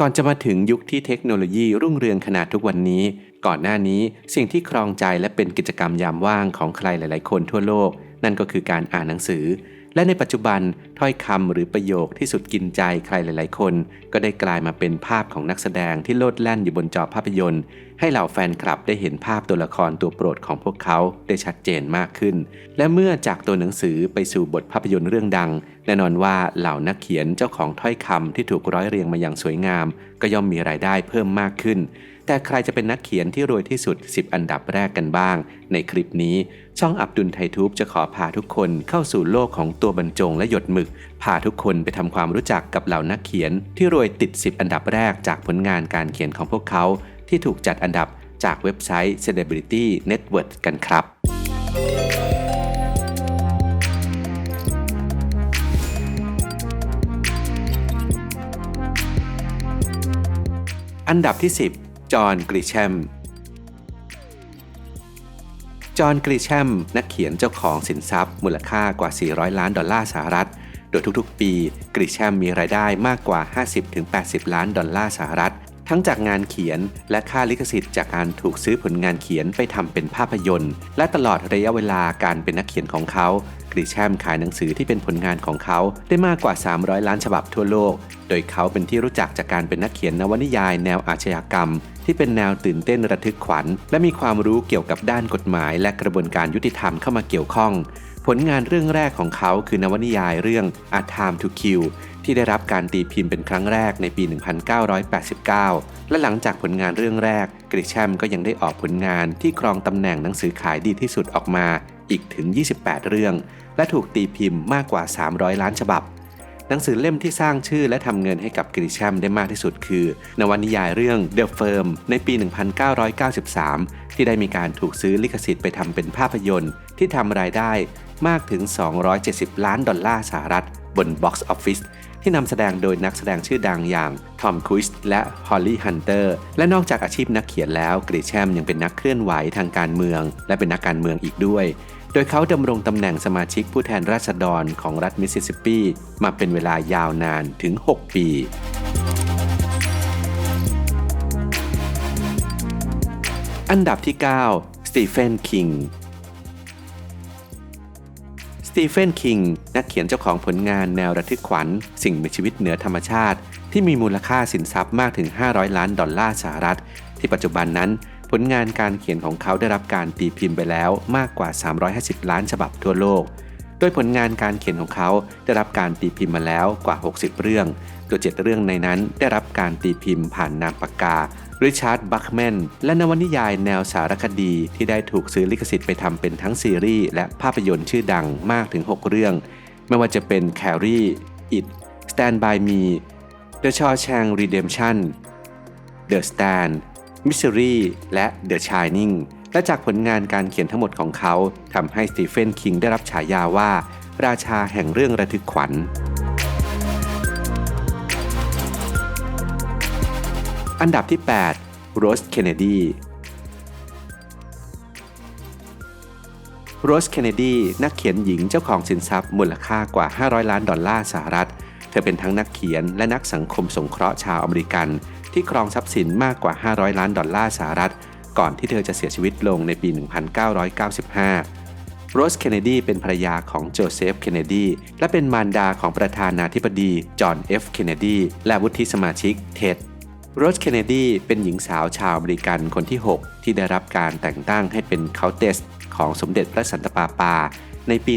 ก่อนจะมาถึงยุคที่เทคโนโลยีรุ่งเรืองขนาดทุกวันนี้ ก่อนหน้านี้สิ่งที่ครองใจและเป็นกิจกรรมยามว่างของใครหลาย ๆ คนทั่วโลก นั่นก็คือการอ่านหนังสือ และในปัจจุบันถ้อยคำหรือประโยคที่สุดกินใจใครหลาย ๆ คน ก็ได้กลายมาเป็นภาพของนักแสดงที่โลดแล่นอยู่บนจอภาพยนตร์ ให้เหล่าแฟนคลับได้เห็นภาพตัวละครตัวโปรดของพวกเขาได้ชัดเจนมากขึ้น และเมื่อจากตัวหนังสือไปสู่บทภาพยนตร์เรื่องดัง แน่นอนว่าเหล่านักเขียนเจ้าของถ้อยคำที่ถูกร้อยเรียงมาอย่างสวยงาม ก็ย่อมมีรายได้เพิ่มมากขึ้น แต่ใครจะเป็นนักเขียนที่รวยที่สุด 10 อันดับแรกกันบ้าง ในคลิปนี้ ช่องอับดุลไททูบจะขอพาทุกคนเข้าสู่โลกของตัวบรรจงและหยดหมึก พาทุกคนไปทำความรู้จักกับเหล่านักเขียน ที่รวยติด 10 อันดับแรกจากผลงานการเขียนของพวกเขา ที่ถูกจัดอันดับจากเว็บไซต์ Celebrity Network กันครับ อันดับที่ 10 จอห์นกริแชม จอห์นกริแชม นักเขียนเจ้าของสินทรัพย์ มูลค่ากว่า 400 ล้านดอลลาร์สหรัฐ โดยทุกๆ ปี กริแชมมีรายได้มากกว่า 50-80 ล้านดอลลาร์สหรัฐ ทั้งจากงานเขียนและค่าลิขสิทธิ์จากการถูกซื้อผลงานเขียนไปทำเป็นภาพยนตร์ และตลอดระยะเวลาการเป็นนักเขียนของเขากริแชมขายหนังสือที่เป็นผลงานของเขาได้มากกว่า 300 ล้านฉบับทั่วโลก โดยเขาเป็นที่รู้จักจากการเป็นนักเขียนนวนิยายแนวอาชญากรรม ที่เป็นแนวตื่นเต้นระทึกขวัญ และมีความรู้เกี่ยวกับด้านกฎหมาย และกระบวนการยุติธรรมเข้ามาเกี่ยวข้อง ผลงานเรื่องแรกของเขาคือนวนิยายเรื่อง A Time to Kill ที่ได้รับการตีพิมพ์เป็นครั้งแรกในปี 1989 และหลังจากผลงานเรื่องแรก กริแชมก็ยังได้ออกผลงานที่ครองตำแหน่งหนังสือขายดีที่สุดออกมาอีกถึง 28 เรื่อง และถูกตีพิมพ์มากกว่า 300 ล้านฉบับ หนังสือเล่มที่สร้างชื่อและทำเงินให้กับกริแชมได้มากที่สุดคือ นวนิยายเรื่อง The Firm ในปี 1993 ที่ได้มีการถูกซื้อลิขสิทธิ์ไปทำเป็นภาพยนตร์ ที่ทำรายได้มากถึง 270 ล้านดอลลาร์สหรัฐบน Box Office ที่นำแสดงโดยนักแสดงชื่อดังอย่างทอมครูซและฮอลลี่ฮันเตอร์และนอกจากอาชีพนักเขียนแล้วกริแชมยังเป็นนักเคลื่อนไหวทางการเมือง และเป็นนักการเมืองอีกด้วย โดยเขาดำรงตำแหน่งสมาชิกผู้แทนราษฎรของรัฐมิสซิสซิปปี มาเป็นเวลายาวนานถึง 6 ปีอันดับที่ 9 สตีเฟน คิง สตีเฟนคิงนักเขียนเจ้าของผลงานแนวระทึกขวัญ สิ่งมีชีวิตเหนือธรรมชาติ ที่มีมูลค่าสินทรัพย์มากถึง 500 ล้านดอลลาร์สหรัฐ ที่ปัจจุบันนั้น ผลงานการเขียนของเขาได้รับการตีพิมพ์ไปแล้วมากกว่า 350 ล้านฉบับทั่วโลก โดยผลงานการเขียนของเขาได้รับการตีพิมพ์มาแล้วกว่า 60 เรื่อง ตัวเจ็ดเรื่องในนั้นได้รับการตีพิมพ์ผ่านนามปากกา ริชาร์ดบัคแมนและนวนิยายแนวสารคดีที่ได้ถูกซื้อลิขสิทธิ์ไปทำเป็นทั้งซีรีส์และภาพยนตร์ชื่อดังมากถึง 6 เรื่อง ไม่ว่าจะเป็น Carrie It Stand by Me The Shawshank Redemption The Stand Misery และ The Shining และจากผลงานการเขียนทั้งหมดของเขาทำให้สตีเฟนคิงได้รับฉายาว่า ราชาแห่งเรื่องระทึกขวัญ อันดับที่ 8 โรส เคนเนดี โรส เคนเนดี นักเขียนหญิงเจ้าของสินทรัพย์มูลค่ากว่า 500 ล้านดอลลาร์สหรัฐ เธอเป็นทั้งนักเขียนและนักสังคมสงเคราะห์ชาวอเมริกัน ที่ครองทรัพย์สินมากกว่า 500 ล้านดอลลาร์สหรัฐ ก่อนที่เธอจะเสียชีวิตลงในปี 1995โรส เคนเนดี เป็นภรรยาของโจเซฟ เคนเนดี และเป็นมารดาของประธานาธิบดี จอห์น เอฟ เคนเนดี และวุฒิสมาชิก เท็ด โรสเคนเนดีเป็นหญิงสาวชาวอเมริกันคนที่ 6 ที่ได้รับการแต่งตั้งให้เป็นเคาน์เตสของสมเด็จพระสันตะปาปา ในปี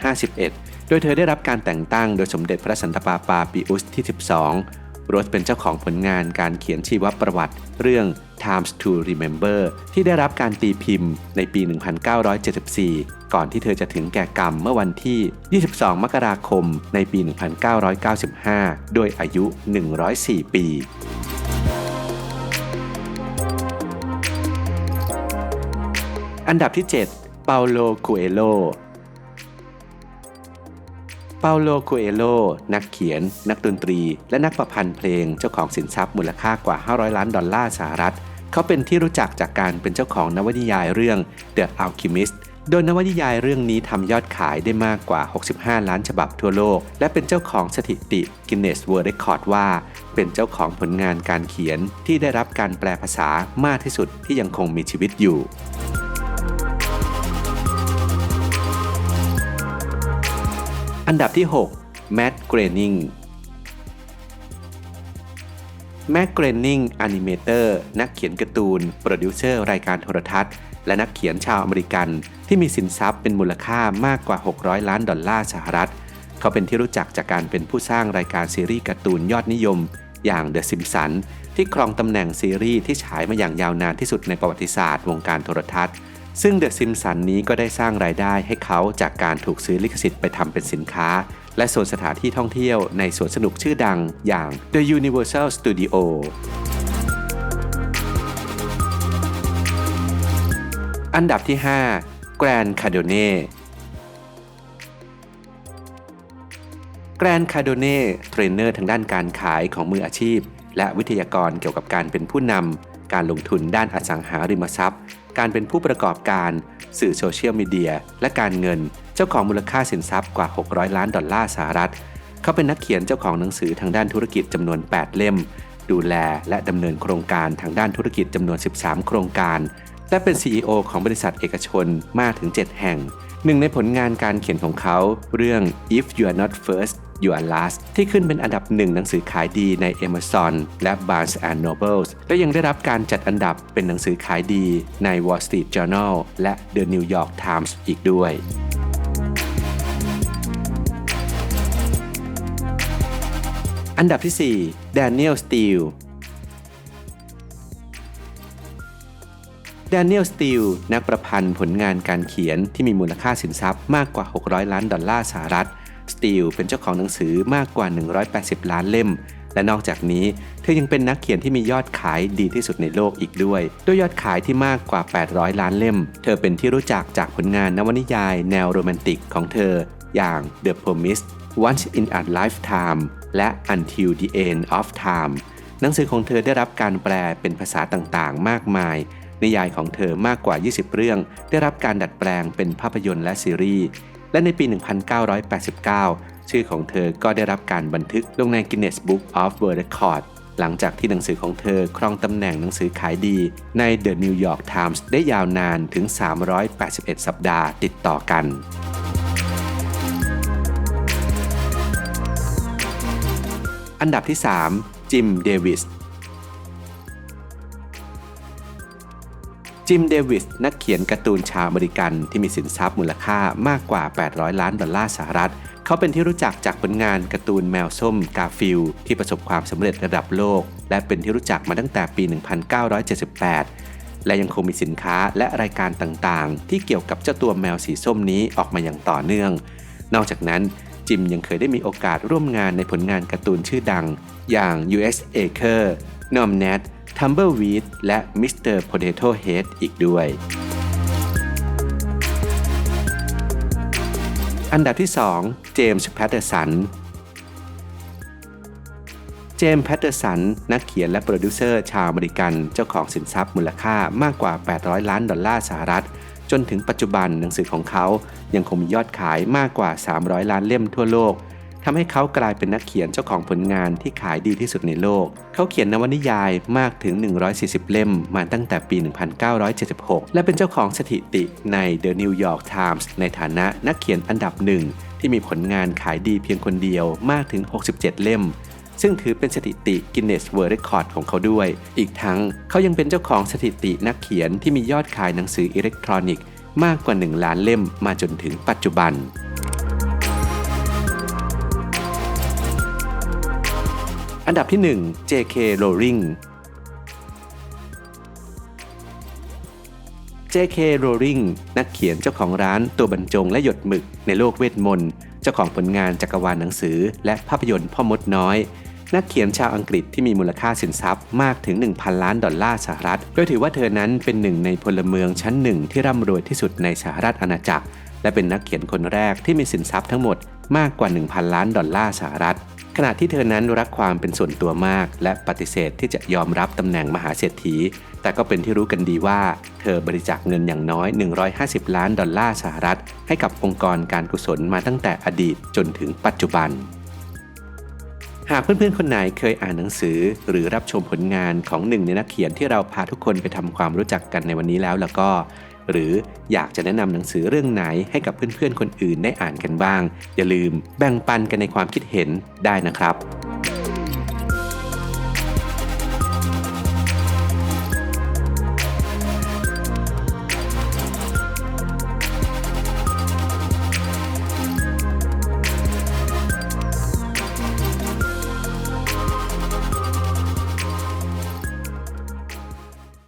1951 โดยเธอได้รับการแต่งตั้งโดยสมเด็จพระสันตะปาปาปีอุสที่ 12 โรสเป็นเจ้าของผลงานการเขียนชีวประวัติ เรื่อง Times to Remember ที่ได้รับการตีพิมพ์ในปี 1974 ก่อนที่เธอจะถึงแก่กรรมเมื่อวันที่ 22 มกราคมในปี 1995 ด้วยอายุ 104 ปี อันดับที่ 7 เปาโลคูเอโล เปาโลคูเอโล นักเขียน นักดนตรี และนักประพันธ์เพลงเจ้าของสินทรัพย์มูลค่ากว่า 500 ล้านดอลลาร์สหรัฐ เขาเป็นที่รู้จักจากการเป็นเจ้าของนวนิยายเรื่อง The Alchemist โดยนวนิยายเรื่องนี้ทำยอดขายได้มากกว่า 65 ล้านฉบับทั่วโลก และเป็นเจ้าของสถิติ Guinness World Record ว่า เป็นเจ้าของผลงานการเขียนที่ได้รับการแปลภาษามากที่สุดที่ยังคงมีชีวิตอยู่ อันดับที่6 Matt Groening แม็กเกรนนิงอนิเมเตอร์นักเขียนการ์ตูน โปรดิวเซอร์ รายการโทรทัศน์ และนักเขียนชาวอเมริกัน ที่มีสินทรัพย์เป็นมูลค่ามากกว่า 600 ล้านดอลลาร์สหรัฐ เขาเป็นที่รู้จักจากการเป็นผู้สร้างรายการซีรีส์การ์ตูนยอดนิยม อย่าง The Simpsons ที่ครองตำแหน่งซีรีส์ที่ฉายมาอย่างยาวนานที่สุดในประวัติศาสตร์วงการโทรทัศน์ ซึ่ง The Simpsons นี้ก็ได้สร้างรายได้ให้เขาจากการถูกซื้อลิขสิทธิ์ไปทำเป็นสินค้า และส่วนสถานที่ท่องเที่ยวในสวนสนุกชื่อดังอย่าง The Universal Studio อันดับที่5 Grand Cardone Grand Cardone เทรนเนอร์ทางด้านการขายของมืออาชีพ และวิทยากรเกี่ยวกับการเป็นผู้นำการลงทุนด้านอสังหาริมทรัพย์ การเป็นผู้ประกอบการ สื่อโซเชียลมีเดีย และการเงิน เจ้าของมูลค่าสินทรัพย์กว่า 600 ล้านดอลลาร์สหรัฐ เขาเป็นนักเขียนเจ้าของหนังสือทางด้านธุรกิจจำนวน 8 เล่ม ดูแลและดำเนินโครงการทางด้านธุรกิจจำนวน 13 โครงการ และเป็น CEO ของบริษัทเอกชนมากถึง 7 แห่ง หนึ่งในผลงานการเขียนของเขา เรื่อง If You Are Not First Your Last ที่ขึ้นเป็นอันดับหนึ่งหนังสือขายดีใน Amazon และ Barnes and Noble และยังได้รับการจัดอันดับเป็นหนังสือขายดีใน Wall Street Journal และ The New York Times อีกด้วยอันดับที่ 4 Daniel Steele Daniel Steele นักประพันธ์ผลงานการเขียนที่มีมูลค่าสินทรัพย์มากกว่า 600 ล้านดอลลาร์สหรัฐ Steele เป็นเจ้าของหนังสือมากกว่า 180 ล้านเล่ม และนอกจากนี้ เธอยังเป็นนักเขียนที่มียอดขายดีที่สุดในโลกอีกด้วย ด้วยยอดขายที่มากกว่า 800 ล้านเล่ม เธอเป็นที่รู้จักจากผลงานนวนิยาย แนวโรแมนติกของเธอ อย่าง The Promise Once in a Lifetime และ Until the End of Time หนังสือของเธอได้รับการแปลเป็นภาษาต่างๆ มากมายนิยายของเธอมากกว่า 20 เรื่อง ได้รับการดัดแปลงเป็นภาพยนตร์และซีรีส์ และในปี 1989 ชื่อของเธอก็ได้รับการบันทึกลงใน Guinness Book of World Records หลังจากที่หนังสือของเธอครองตำแหน่งหนังสือขายดีใน The New York Times ได้ยาวนานถึง 381 สัปดาห์ติดต่อกันอันดับที่ 3 จิม เดวิส จิมเดวิสนักเขียนการ์ตูนชาวอเมริกันที่มีสินทรัพย์มูลค่ามากกว่า 800 ล้านดอลลาร์สหรัฐ เขาเป็นที่รู้จักจากผลงานการ์ตูนแมวส้มกาฟิลที่ประสบความสำเร็จระดับโลก และเป็นที่รู้จักมาตั้งแต่ปี 1978 และยังคงมีสินค้าและรายการต่างๆ ที่เกี่ยวกับเจ้าตัวแมวสีส้มนี้ออกมาอย่างต่อเนื่อง นอกจากนั้นจิมยังเคยได้มีโอกาสร่วมงานในผลงานการ์ตูนชื่อดัง อย่าง US Acre n o m n a t Tumbleweed และ Mr. Potato Head อีกด้วย อันดับที่ 2 เจมส์แพตเตอร์สันเจมส์แพตเตอร์สัน นักเขียนและโปรดิวเซอร์ชาวอเมริกัน เจ้าของสินทรัพย์มูลค่ามากกว่า 800 ล้านดอลลาร์สหรัฐ จนถึงปัจจุบันหนังสือของเขายังคงมียอดขายมากกว่า 300 ล้านเล่มทั่วโลก ทำให้เขากลายเป็นนักเขียนเจ้าของผลงานที่ขายดีที่สุดในโลก เขาเขียนนวนิยายมากถึง 140 เล่มมาตั้งแต่ปี 1976 และเป็นเจ้าของสถิติใน The New York Times ในฐานะนักเขียนอันดับหนึ่งที่มีผลงานขายดีเพียงคนเดียวมากถึง 67 เล่มซึ่งถือเป็นสถิติ Guinness World Record ของเขาด้วย อีกทั้งเขายังเป็นเจ้าของสถิตินักเขียนที่มียอดขายหนังสืออิเล็กทรอนิกส์มากกว่า 1 ล้านเล่มมาจนถึงปัจจุบัน อันดับที่ 1 J.K. Rowling J.K. Rowling นักเขียนเจ้าของร้านตัวบรรจงและหยดหมึกในโลกเวทมนต์ เจ้าของผลงานจักรวาลหนังสือ และภาพยนตร์พ่อมดน้อย นักเขียนชาวอังกฤษที่มีมูลค่าสินทรัพย์มากถึง 1,000 ล้านดอลลาร์สหรัฐ โดยถือว่าเธอนั้นเป็นหนึ่งในพลเมืองชั้นหนึ่งที่ร่ำรวยที่สุดในสหรัฐอาณาจักร และเป็นนักเขียนคนแรกที่มีสินทรัพย์ทั้งหมดมากกว่า 1,000 ล้านดอลลาร์สหรัฐ ขณะที่เธอนั้นรักความเป็นส่วนตัวมาก และปฏิเสธที่จะยอมรับตำแหน่งมหาเศรษฐี แต่ก็เป็นที่รู้กันดีว่า เธอบริจาคเงินอย่างน้อย 150 ล้านดอลลาร์สหรัฐ ให้กับองค์กรการกุศลมาตั้งแต่อดีตจนถึงปัจจุบัน หากเพื่อนๆ คนไหนเคยอ่านหนังสือ หรือรับชมผลงานของหนึ่งในนักเขียนที่เราพาทุกคนไปทำความรู้จักกันในวันนี้แล้วแล้วก็ หรืออยากจะแนะนำหนังสือเรื่องไหนให้กับเพื่อนๆคนอื่นได้อ่านกันบ้าง อย่าลืมแบ่งปันกันในความคิดเห็นได้นะครับ